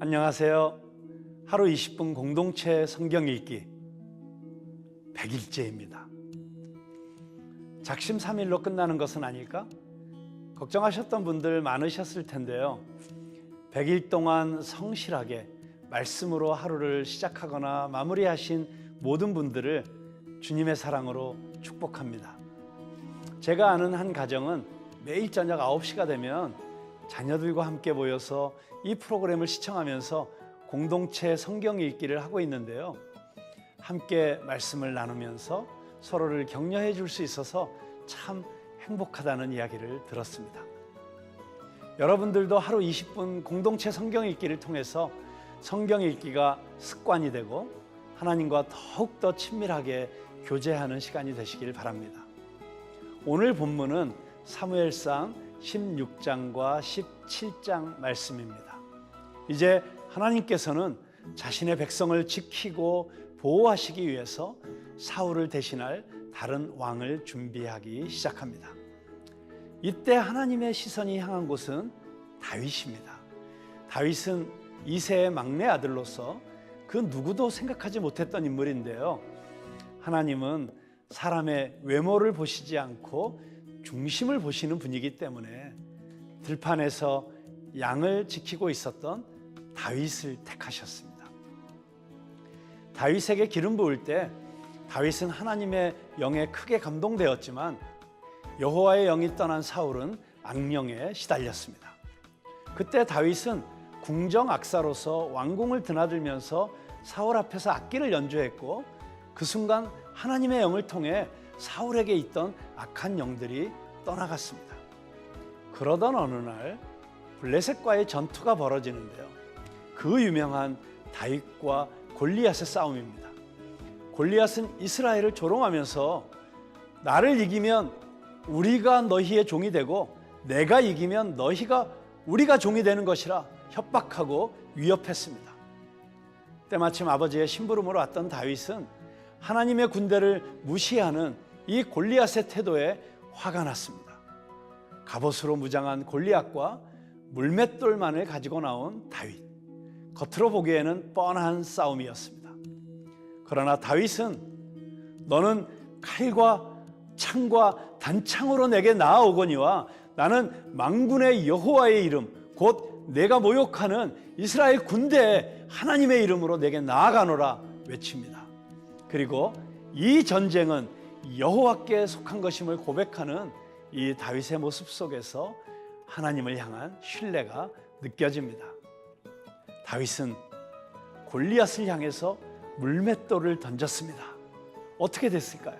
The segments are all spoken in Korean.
안녕하세요. 하루 20분 공동체 성경 읽기 100일째입니다. 작심 3일로 끝나는 것은 아닐까? 걱정하셨던 분들 많으셨을 텐데요. 100일 동안 성실하게 말씀으로 하루를 시작하거나 마무리하신 모든 분들을 주님의 사랑으로 축복합니다. 제가 아는 한 가정은 매일 저녁 9시가 되면 자녀들과 함께 모여서 이 프로그램을 시청하면서 공동체 성경 읽기를 하고 있는데요. 함께 말씀을 나누면서 서로를 격려해 줄 수 있어서 참 행복하다는 이야기를 들었습니다. 여러분들도 하루 20분 공동체 성경 읽기를 통해서 성경 읽기가 습관이 되고 하나님과 더욱더 친밀하게 교제하는 시간이 되시길 바랍니다. 오늘 본문은 사무엘상 16장과 17장 말씀입니다. 이제 하나님께서는 자신의 백성을 지키고 보호하시기 위해서 사울을 대신할 다른 왕을 준비하기 시작합니다. 이때 하나님의 시선이 향한 곳은 다윗입니다. 다윗은 이세의 막내 아들로서 그 누구도 생각하지 못했던 인물인데요. 하나님은 사람의 외모를 보시지 않고 중심을 보시는 분이기 때문에 들판에서 양을 지키고 있었던 다윗을 택하셨습니다. 다윗에게 기름 부을 때 다윗은 하나님의 영에 크게 감동되었지만 여호와의 영이 떠난 사울은 악령에 시달렸습니다. 그때 다윗은 궁정 악사로서 왕궁을 드나들면서 사울 앞에서 악기를 연주했고 그 순간 하나님의 영을 통해 사울에게 있던 악한 영들이 떠나갔습니다. 그러던 어느 날 블레셋과의 전투가 벌어지는데요. 그 유명한 다윗과 골리앗의 싸움입니다. 골리앗은 이스라엘을 조롱하면서 나를 이기면 우리가 너희의 종이 되고 내가 이기면 너희가 우리가 종이 되는 것이라 협박하고 위협했습니다. 때마침 아버지의 심부름으로 왔던 다윗은 하나님의 군대를 무시하는 이 골리앗의 태도에 화가 났습니다. 갑옷으로 무장한 골리앗과 물맷돌만을 가지고 나온 다윗. 겉으로 보기에는 뻔한 싸움이었습니다. 그러나 다윗은 너는 칼과 창과 단창으로 내게 나아오거니와 나는 망군의 여호와의 이름 곧 내가 모욕하는 이스라엘 군대의 하나님의 이름으로 내게 나아가노라 외칩니다. 그리고 이 전쟁은 여호와께 속한 것임을 고백하는 이 다윗의 모습 속에서 하나님을 향한 신뢰가 느껴집니다. 다윗은 골리앗을 향해서 물맷돌을 던졌습니다. 어떻게 됐을까요?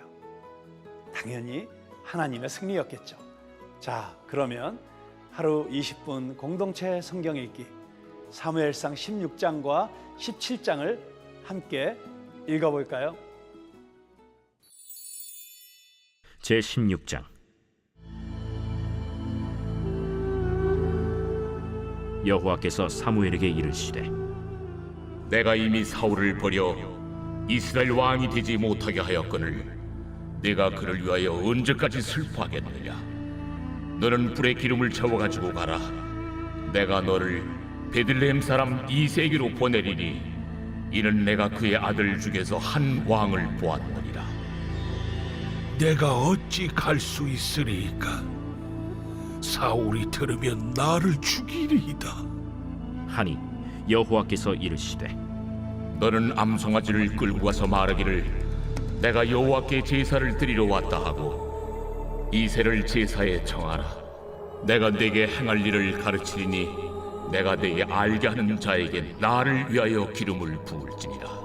당연히 하나님의 승리였겠죠. 자, 그러면 하루 20분 공동체 성경 읽기 사무엘상 16장과 17장을 함께 읽어볼까요? 제 16장. 여호와께서 사무엘에게 이르시되 내가 이미 사울을 버려 이스라엘 왕이 되지 못하게 하였거늘 내가 그를 위하여 언제까지 슬퍼하겠느냐? 너는 불에 기름을 채워 가지고 가라. 내가 너를 베들레헴 사람 이세기로 보내리니 이는 내가 그의 아들 중에서 한 왕을 보았느니라 내가 어찌 갈 수 있으리이까? 사울이 들으면 나를 죽이리이다. 하니 여호와께서 이르시되 너는 암송아지를 끌고 가서 말하기를 내가 여호와께 제사를 드리러 왔다 하고 이새를 제사에 청하라 내가 네게 행할 일을 가르치리니 내가 네게 알게 하는 자에게 나를 위하여 기름을 부을지니라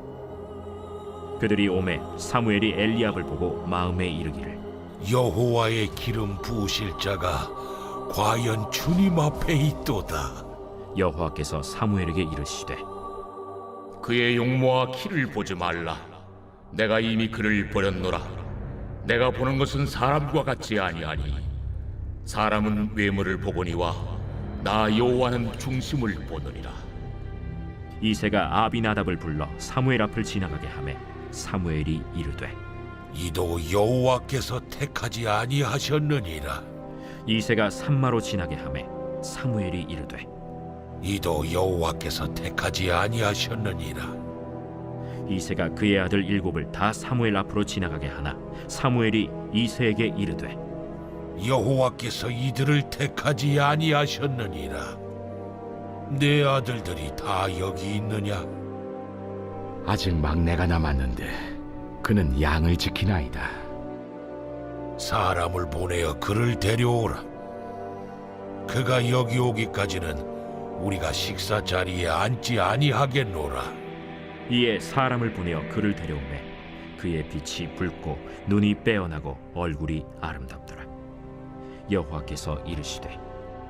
그들이 오매 사무엘이 엘리압을 보고 마음에 이르기를 여호와의 기름 부으실 자가 과연 주님 앞에 있도다. 여호와께서 사무엘에게 이르시되 그의 용모와 키를 보지 말라. 내가 이미 그를 버렸노라. 내가 보는 것은 사람과 같지 아니하니 사람은 외모를 보거니와 나 여호와는 중심을 보느니라. 이새가 아비나답을 불러 사무엘 앞을 지나가게 하매 사무엘이 이르되 이도 여호와께서 택하지 아니하셨느니라. 이새가 산마로 지나게 하매 사무엘이 이르되 이도 여호와께서 택하지 아니하셨느니라. 이새가 그의 아들 일곱을 다 사무엘 앞으로 지나가게 하나 사무엘이 이새에게 이르되 여호와께서 이들을 택하지 아니하셨느니라. 내 아들들이 다 여기 있느냐 아직 막내가 남았는데 그는 양을 지키나이다. 사람을 보내어 그를 데려오라 그가 여기 오기까지는 우리가 식사 자리에 앉지 아니하겠노라 이에 사람을 보내어 그를 데려오매 그의 빛이 붉고 눈이 빼어나고 얼굴이 아름답더라 여호와께서 이르시되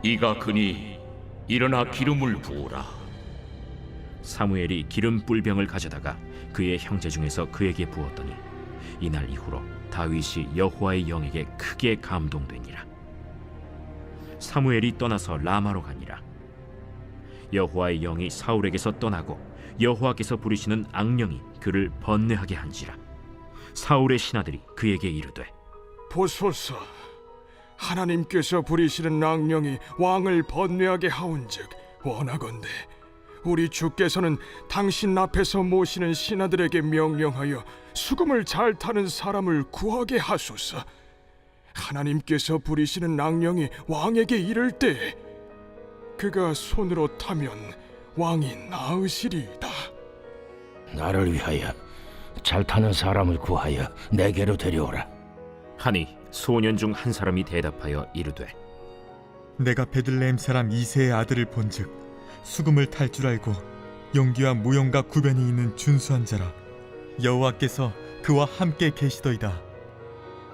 이가 그니 일어나 기름을 부으라. 사무엘이 기름 뿔병을 가져다가 그의 형제 중에서 그에게 부었더니 이날 이후로 다윗이 여호와의 영에게 크게 감동되니라. 사무엘이 떠나서 라마로 가니라. 여호와의 영이 사울에게서 떠나고 여호와께서 부르시는 악령이 그를 번뇌하게 한지라. 사울의 신하들이 그에게 이르되 보소서. 하나님께서 부리시는 악령이 왕을 번뇌하게 하온즉 원하건대 우리 주께서는 당신 앞에서 모시는 신하들에게 명령하여 수금을 잘 타는 사람을 구하게 하소서 하나님께서 부리시는 악령이 왕에게 이를 때 그가 손으로 타면 왕이 나으시리이다 나를 위하여 잘 타는 사람을 구하여 내게로 데려오라. 하니 소년 중 한 사람이 대답하여 이르되 내가 베들레헴 사람 이세의 아들을 본즉 수금을 탈 줄 알고 용기와 무용과 구변이 있는 준수한 자라 여호와께서 그와 함께 계시더이다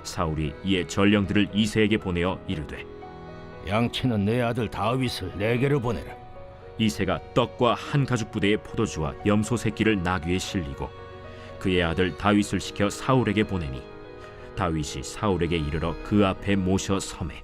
사울이 이에 전령들을 이새에게 보내어 이르되 양치는 내 아들 다윗을 내게로 보내라. 이새가 떡과 한 가죽 부대의 포도주와 염소 새끼를 나귀에 실리고 그의 아들 다윗을 시켜 사울에게 보내니 다윗이 사울에게 이르러 그 앞에 모셔 섬에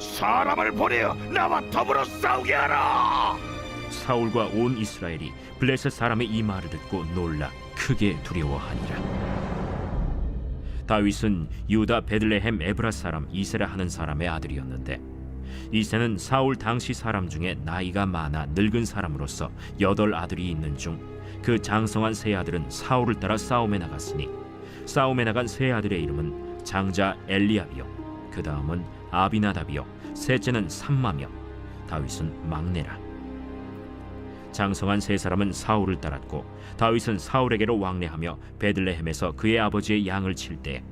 사람을 보내어 나와 더불어 싸우게 하라. 사울과 온 이스라엘이 블레셋 사람의 이 말을 듣고 놀라 크게 두려워하니라. 다윗은 유다 베들레헴 에브라 사람 이세라 하는 사람의 아들이었는데 이새는 사울 당시 사람 중에 나이가 많아 늙은 사람으로서 여덟 아들이 있는 중 그 장성한 세 아들은 사울을 따라 싸움에 나갔으니 싸움에 나간 세 아들의 이름은 장자 엘리압이요 그 다음은 아비나답이요. 셋째는 삼마며 다윗은 막내라. 장성한 세 사람은 사울을 따랐고 다윗은 사울에게로 왕래하며 베들레헴에서 그의 아버지의 양을 칠 때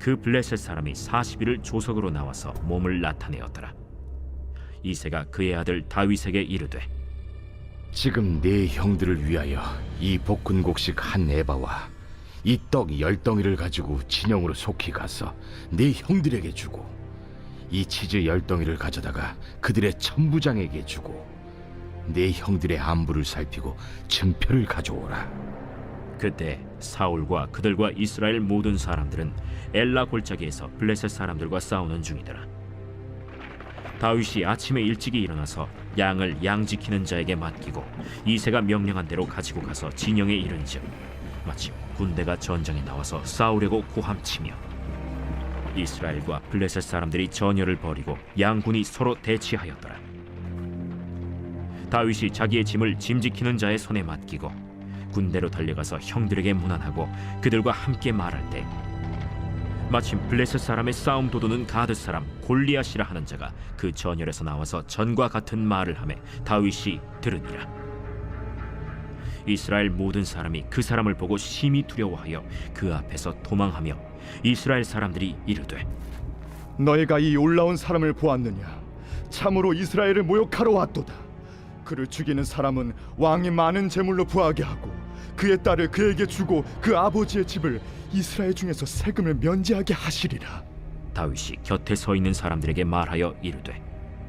그 블레셋 사람이 40일을 조석으로 나와서 몸을 나타내었더라. 이새가 그의 아들 다윗에게 이르되 지금 네 형들을 위하여 이 볶은 곡식 한 에바와 이 떡 열 덩이를 가지고 진영으로 속히 가서 네 형들에게 주고 이 치즈 열 덩이를 가져다가 그들의 천부장에게 주고 네 형들의 안부를 살피고 증표를 가져오라. 그때 사울과 그들과 이스라엘 모든 사람들은 엘라 골짜기에서 블레셋 사람들과 싸우는 중이더라. 다윗이 아침에 일찍이 일어나서 양을 양 지키는 자에게 맡기고 이새가 명령한 대로 가지고 가서 진영에 이른즉 마침 군대가 전장에 나와서 싸우려고 고함치며 이스라엘과 블레셋 사람들이 전열을 벌이고 양군이 서로 대치하였더라. 다윗이 자기의 짐을 짐 지키는 자의 손에 맡기고 군대로 달려가서 형들에게 문안하고 그들과 함께 말할 때 마침 블레셋 사람의 싸움 도두는 가드 사람 골리앗이라 하는 자가 그 전열에서 나와서 전과 같은 말을 하매 다윗이 들으니라 이스라엘 모든 사람이 그 사람을 보고 심히 두려워하여 그 앞에서 도망하며 이스라엘 사람들이 이르되 너희가 이 올라온 사람을 보았느냐? 참으로 이스라엘을 모욕하러 왔도다. 그를 죽이는 사람은 왕이 많은 재물로 부하게 하고 그의 딸을 그에게 주고 그 아버지의 집을 이스라엘 중에서 세금을 면제하게 하시리라. 다윗이 곁에 서 있는 사람들에게 말하여 이르되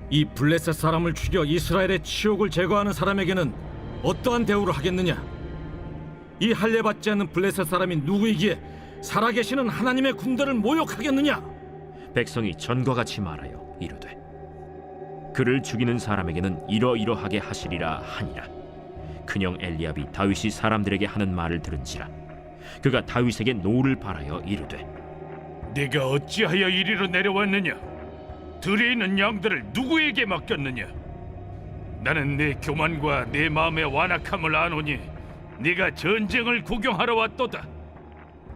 이 블레셋 사람을 죽여 이스라엘의 치욕을 제거하는 사람에게는 어떠한 대우를 하겠느냐? 이 할례 받지 않는 블레셋 사람이 누구이기에 살아계시는 하나님의 군대를 모욕하겠느냐? 백성이 전과 같이 말하여 이르되 그를 죽이는 사람에게는 이러이러하게 하시리라 하니라 큰형 엘리압이 다윗이 사람들에게 하는 말을 들은지라 그가 다윗에게 노를 바라여 이르되 네가 어찌하여 이리로 내려왔느냐? 들에 있는 양들을 누구에게 맡겼느냐? 나는 내 교만과 내 마음의 완악함을 아노니 네가 전쟁을 구경하러 왔도다.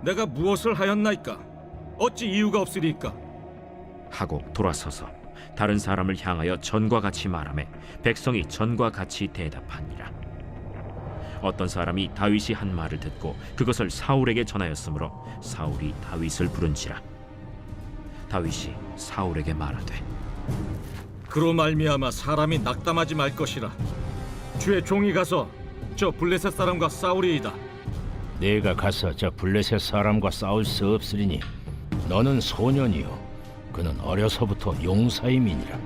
내가 무엇을 하였나이까? 어찌 이유가 없으리까? 하고 돌아서서 다른 사람을 향하여 전과 같이 말하매 백성이 전과 같이 대답하니라 어떤 사람이 다윗이 한 말을 듣고 그것을 사울에게 전하였으므로 사울이 다윗을 부른지라 다윗이 사울에게 말하되 그로 말미암아 사람이 낙담하지 말 것이라. 주의 종이 가서 저 블레셋 사람과 싸우리이다. 내가 가서 저 블레셋 사람과 싸울 수 없으리니 너는 소년이요 그는 어려서부터 용사임이니라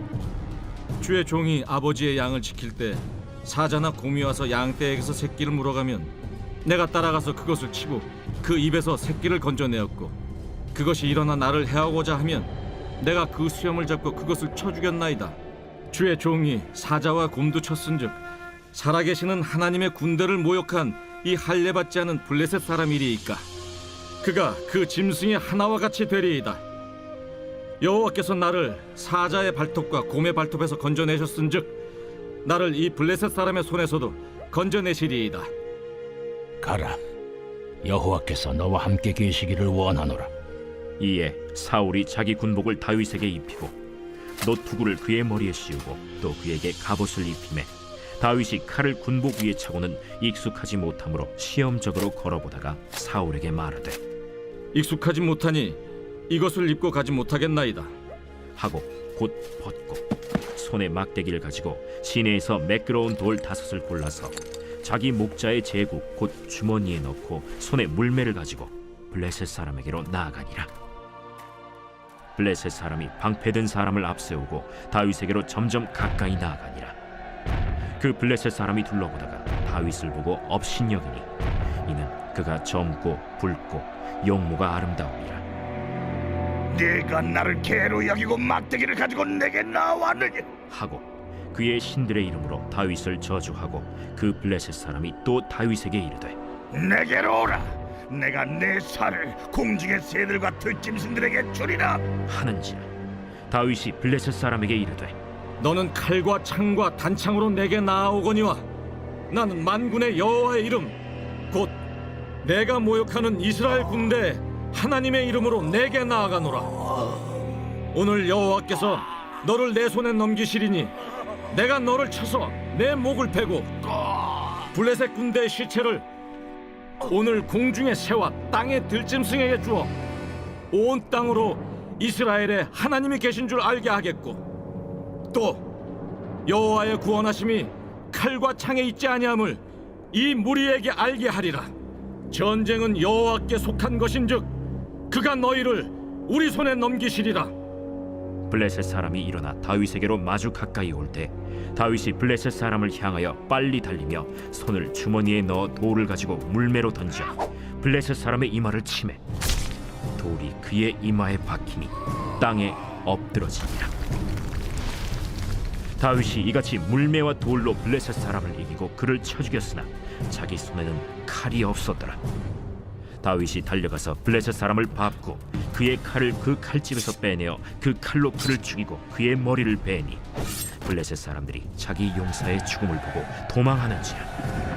주의 종이 아버지의 양을 지킬 때 사자나 곰이 와서 양떼에게서 새끼를 물어가면 내가 따라가서 그것을 치고 그 입에서 새끼를 건져내었고 그것이 일어나 나를 해하고자 하면 내가 그 수염을 잡고 그것을 쳐 죽였나이다. 주의 종이 사자와 곰도 쳤은즉 살아계시는 하나님의 군대를 모욕한 이 할례 받지 않은 블레셋 사람이리이까? 그가 그 짐승의 하나와 같이 되리이다. 여호와께서 나를 사자의 발톱과 곰의 발톱에서 건져내셨은즉 나를 이 블레셋 사람의 손에서도 건져내시리이다. 가라 여호와께서 너와 함께 계시기를 원하노라 이에 사울이 자기 군복을 다윗에게 입히고 노투구를 그의 머리에 씌우고 또 그에게 갑옷을 입히매 다윗이 칼을 군복 위에 차고는 익숙하지 못하므로 시험적으로 걸어보다가 사울에게 말하되 익숙하지 못하니 이것을 입고 가지 못하겠나이다. 하고 곧 벗고 손에 막대기를 가지고 시내에서 매끄러운 돌 다섯을 골라서 자기 목자의 제국 곧 주머니에 넣고 손에 물매를 가지고 블레셋 사람에게로 나아가니라 블레셋 사람이 방패든 사람을 앞세우고 다윗에게로 점점 가까이 나아가니라 그 블레셋 사람이 둘러보다가 다윗을 보고 업신여기니 이는 그가 젊고 붉고 용모가 아름다움이라 네가 나를 개로 여기고 막대기를 가지고 내게 나왔느냐? 하고 그의 신들의 이름으로 다윗을 저주하고 그 블레셋 사람이 또 다윗에게 이르되 내게로 오라. 내가 내 살을 공중의 새들과 들짐승들에게 주리라. 하는지라 다윗이 블레셋 사람에게 이르되 너는 칼과 창과 단창으로 내게 나아오거니와 나는 만군의 여호와의 이름 곧 내가 모욕하는 이스라엘 군대 하나님의 이름으로 내게 나아가노라 오늘 여호와께서 너를 내 손에 넘기시리니 내가 너를 쳐서 내 목을 베고 블레셋 군대의 시체를 오늘 공중의 새와 땅의 들짐승에게 주어 온 땅으로 이스라엘에 하나님이 계신 줄 알게 하겠고 또 여호와의 구원하심이 칼과 창에 있지 아니함을 이 무리에게 알게 하리라. 전쟁은 여호와께 속한 것인즉 그가 너희를 우리 손에 넘기시리라 블레셋 사람이 일어나 다윗에게로 마주 가까이 올 때 다윗이 블레셋 사람을 향하여 빨리 달리며 손을 주머니에 넣어 돌을 가지고 물매로 던져 블레셋 사람의 이마를 치매 돌이 그의 이마에 박히니 땅에 엎드러지니라 다윗이 이같이 물매와 돌로 블레셋 사람을 이기고 그를 쳐 죽였으나 자기 손에는 칼이 없었더라 다윗이 달려가서 블레셋 사람을 밟고 그의 칼을 그 칼집에서 빼내어 그 칼로 그를 죽이고 그의 머리를 베니 블레셋 사람들이 자기 용사의 죽음을 보고 도망하는지라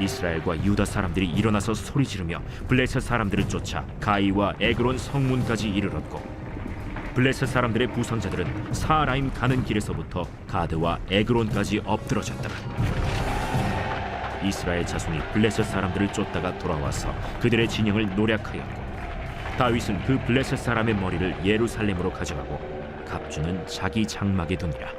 이스라엘과 유다 사람들이 일어나서 소리 지르며 블레셋 사람들을 쫓아 가이와 에그론 성문까지 이르렀고 블레셋 사람들의 부상자들은 사라임 가는 길에서부터 가드와 에그론까지 엎드러졌더라 이스라엘 자손이 블레셋 사람들을 쫓다가 돌아와서 그들의 진영을 노략하였고 다윗은 그 블레셋 사람의 머리를 예루살렘으로 가져가고 갑주는 자기 장막에 두니라.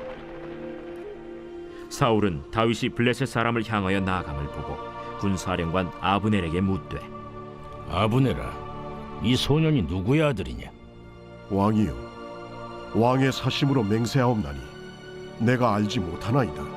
사울은 다윗이 블레셋 사람을 향하여 나아감을 보고 군사령관 아브넬에게 묻되 아브네라, 이 소년이 누구의 아들이냐? 왕이요. 왕의 사심으로 맹세하옵나니 내가 알지 못하나이다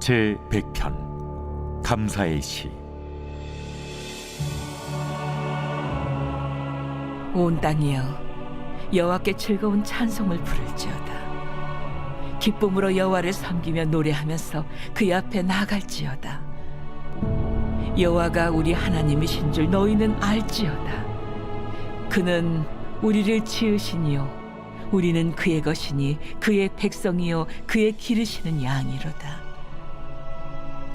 제 100편 감사의 시. 온 땅이여 여호와께 즐거운 찬송을 부를지어다. 기쁨으로 여호와를 섬기며 노래하면서 그 앞에 나갈지어다. 여호와가 우리 하나님이신 줄 너희는 알지어다. 그는 우리를 지으시니요 우리는 그의 것이니 그의 백성이요 그의 기르시는 양이로다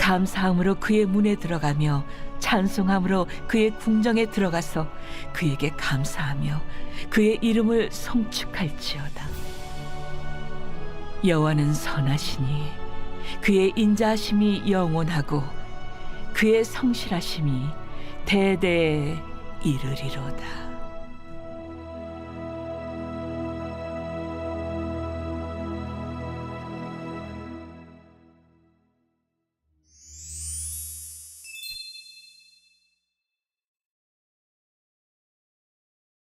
감사함으로 그의 문에 들어가며 찬송함으로 그의 궁정에 들어가서 그에게 감사하며 그의 이름을 송축할지어다. 여호와는 선하시니 그의 인자하심이 영원하고 그의 성실하심이 대대에 이르리로다.